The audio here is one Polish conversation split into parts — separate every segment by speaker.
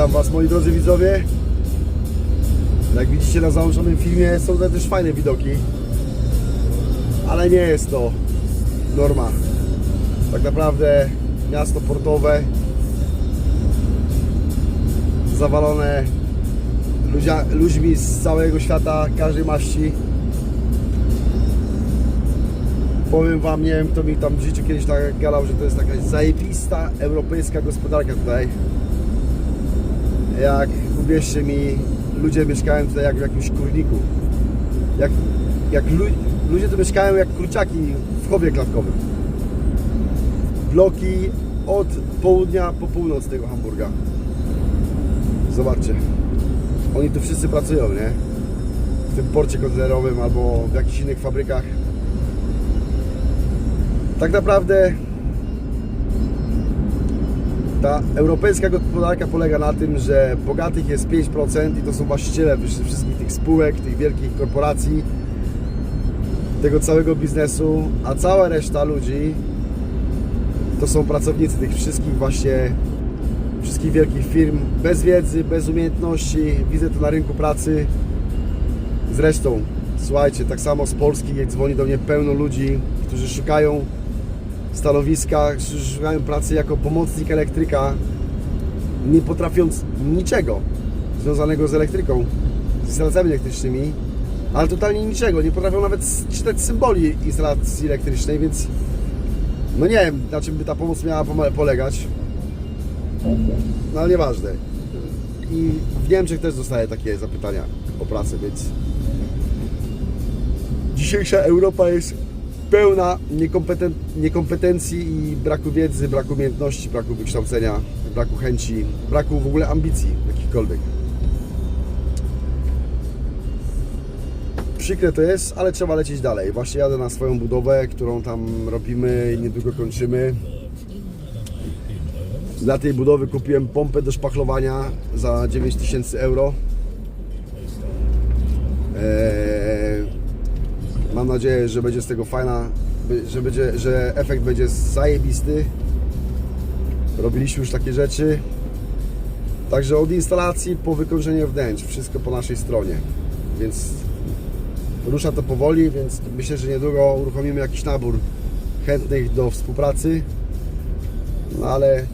Speaker 1: Witam Was moi drodzy widzowie. Jak widzicie na załączonym filmie są tutaj też fajne widoki. Ale nie jest to norma. Tak naprawdę miasto portowe zawalone ludzia, ludźmi z całego świata, każdej maści. Powiem Wam, nie wiem kto mi tam w życiu kiedyś tak gadał, że to jest jakaś zajebista europejska gospodarka tutaj. Jak, uwierzcie mi, ludzie mieszkają tutaj jak w jakimś kurniku. Jak, jak lu, ludzie tu mieszkają jak kurczaki w chowie klatkowym. Bloki od południa po północ tego Hamburga. Zobaczcie. Oni tu wszyscy pracują, nie? W tym porcie kontenerowym albo w jakichś innych fabrykach. Tak naprawdę ta europejska gospodarka polega na tym, że bogatych jest 5% i to są właściciele wszystkich tych spółek, tych wielkich korporacji, tego całego biznesu, a cała reszta ludzi to są pracownicy tych wszystkich właśnie wszystkich wielkich firm bez wiedzy, bez umiejętności. Widzę to na rynku pracy. Zresztą, słuchajcie, tak samo z Polski, jak dzwoni do mnie pełno ludzi, którzy szukają stanowiska, szukają pracy jako pomocnik elektryka, nie potrafiąc niczego związanego z elektryką, z instalacjami elektrycznymi, ale totalnie niczego, nie potrafią nawet czytać symboli instalacji elektrycznej, więc no nie wiem, na czym by ta pomoc miała polegać. No ale nieważne. I w Niemczech też dostaję takie zapytania o pracę, więc dzisiejsza Europa jest pełna niekompeten- niekompetencji i braku wiedzy, braku umiejętności, braku wykształcenia, braku chęci, braku w ogóle ambicji jakichkolwiek. Przykre to jest, ale trzeba lecieć dalej. Właśnie jadę na swoją budowę, którą tam robimy i niedługo kończymy. Dla tej budowy kupiłem pompę do szpachlowania za 9000 euro. Nadzieję, że będzie z tego fajna, że, będzie, że efekt będzie zajebisty. Robiliśmy już takie rzeczy. Także od instalacji po wykończenie wnętrz, wszystko po naszej stronie. Więc rusza to powoli, więc myślę, że niedługo uruchomimy jakiś nabór chętnych do współpracy. No ale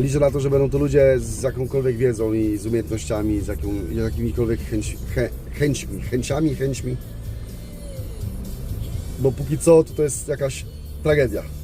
Speaker 1: liczę na to, że będą to ludzie z jakąkolwiek wiedzą i z umiejętnościami, z, jakimikolwiek chęć, chę, chęćmi, chęciami, chęćmi. Bo póki co to, to jest jakaś tragedia.